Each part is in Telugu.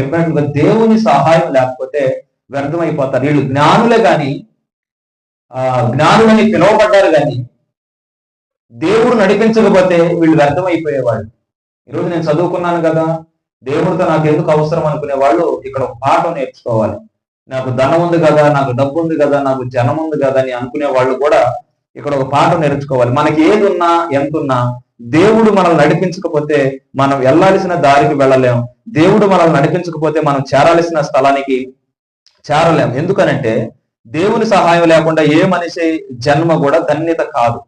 చెప్పినట్లుగా దేవుని సహాయం లేకపోతే వ్యర్థమైపోతారు. వీళ్ళు జ్ఞానులే కానీ ఆ జ్ఞానులని పిలువబడ్డారు కానీ దేవుడు నడిపించకపోతే వీళ్ళు వ్యర్థమైపోయేవాళ్ళు. ఈరోజు నేను చదువుకున్నాను కదా దేవుడితో నాకు ఎందుకు అవసరం అనుకునే వాళ్ళు ఇక్కడ ఒక పాఠం నేర్చుకోవాలి. నాకు ధనం ఉంది కదా నాకు డబ్బు ఉంది కదా నాకు జనం ఉంది కదా అని అనుకునే వాళ్ళు కూడా ఇక్కడ ఒక పాఠం నేర్చుకోవాలి. మనకి ఏది ఉన్నా ఎంత ఉన్నా దేవుడు మనల్ని నడిపించకపోతే మనం వెళ్ళాల్సిన దారికి వెళ్ళలేం. దేవుడు మనల్ని నడిపించకపోతే మనం చేరాల్సిన స్థలానికి చేరలేం. ఎందుకనంటే దేవుని సహాయం లేకుండా ఏ మనిషి జన్మ కూడా ధన్యత కాదు.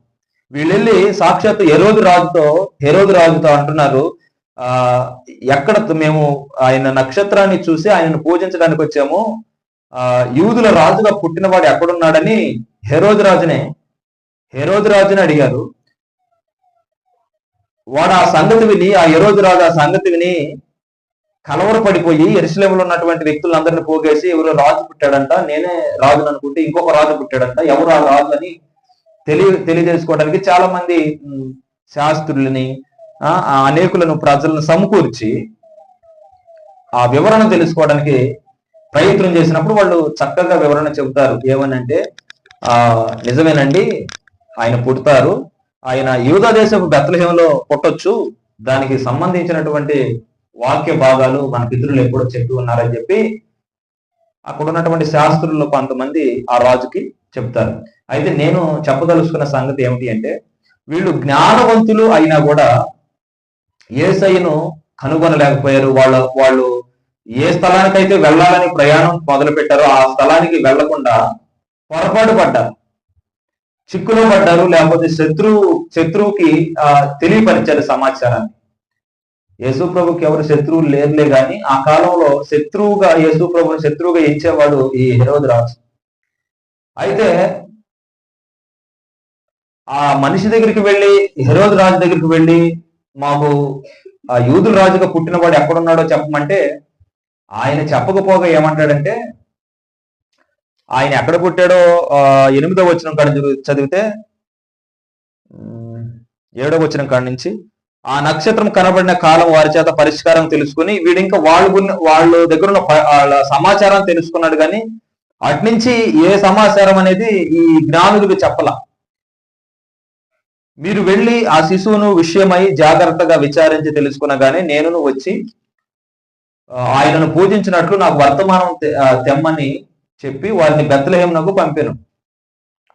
వీళ్ళెళ్ళి సాక్షాత్ ఎరోదు రాజుతో హెరోదు రాజుతో అంటున్నారు ఆ ఎక్కడ మేము ఆయన నక్షత్రాన్ని చూసి ఆయనను పూజించడానికి వచ్చాము? ఆ యూదుల రాజుగా పుట్టినవాడు ఎక్కడున్నాడని హెరోదు రాజునే హెరోదు రాజుని అడిగారు. వాడు ఆ సంగతి విని ఆ హెరోదు రాజు ఆ సంగతి విని కలవరపడిపోయి ఎరుసలేములో ఉన్నటువంటి వ్యక్తులందరినీ పోగేసి ఎవరో రాజు పుట్టాడంట నేనే రాజుని అనుకుంటే ఇంకొక రాజు పుట్టాడంట. ఎవరు ఆ రాజు అని తెలియ తెలియజేసుకోవడానికి చాలా మంది శాస్త్రులని ఆ, ఆ అనేకులను ప్రజలను సమకూర్చి ఆ వివరణ తెలుసుకోవడానికి ప్రయత్నం చేసినప్పుడు వాళ్ళు చక్కగా వివరణ చెబుతారు. ఏమనంటే ఆ నిజమేనండి ఆయన పుడతారు. ఆయన యూదా దేశపు బెత్తలహేమలో పుట్టొచ్చు. దానికి సంబంధించినటువంటి వాక్య భాగాలు మన పితరులు ఎప్పుడో చెప్పి ఉన్నారని చెప్పి అక్కడ ఉన్నటువంటి శాస్త్రుల్లో కొంతమంది ఆ రాజుకి చెప్తారు. అయితే నేను చెప్పదలుచుకున్న సంగతి ఏమిటి అంటే వీళ్ళు జ్ఞానవంతులు అయినా కూడా ఏసైను కనుగొనలేకపోయారు. వాళ్ళ వాళ్ళు ఏ స్థలానికైతే వెళ్ళాలని ప్రయాణం మొదలు పెట్టారో ఆ స్థలానికి వెళ్ళకుండా పొరపాటు పడ్డారు. చిక్కులో పడ్డారు లేకపోతే శత్రువు శత్రువుకి ఆ తెలియపరిచారు సమాచారాన్ని. యేసు ప్రభుకి ఎవరు శత్రువులు లేరులే గాని ఆ కాలంలో శత్రువుగా యేసు ప్రభుని శత్రువుగా ఎంచేవాడు ఈ హెరోదు రాజు. అయితే ఆ మనిషి దగ్గరికి వెళ్ళి హెరోదు రాజు దగ్గరికి వెళ్ళి మాకు ఆ యూదుల రాజుగా పుట్టినవాడు ఎక్కడున్నాడో చెప్పమంటే ఆయన చెప్పకపోగా ఏమంటాడంటే ఆయన ఎక్కడ పుట్టాడో ఎనిమిదో వచ్చిన కాడ చదివితే ఏడో వచ్చిన కాడ నుంచి ఆ నక్షత్రం కనబడిన కాలం వారి చేత పరిష్కారం తెలుసుకుని వీడు ఇంకా వాళ్ళు వాళ్ళ దగ్గర ఉన్న వాళ్ళ సమాచారం తెలుసుకున్నాడు కానీ అట్నుంచి ఏ సమాచారం అనేది ఈ జ్ఞానులకు చెప్పల. మీరు వెళ్ళి ఆ శిశువును విషయమై జాగ్రత్తగా విచారించి తెలుసుకునగానే నేను వచ్చి ఆయనను పూజించినట్లు నాకు వర్తమానం తె- తెమ్మని చెప్పి వారిని బెత్తలహేమునకు పంపాను.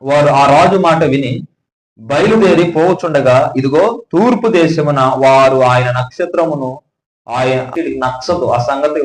వారు ఆ రాజు మాట విని బయలుదేరి పోవచ్చుండగా ఇదిగో తూర్పు దేశమున వారు ఆయన నక్షత్రమును ఆయన నచ్చదు ఆ సంగతి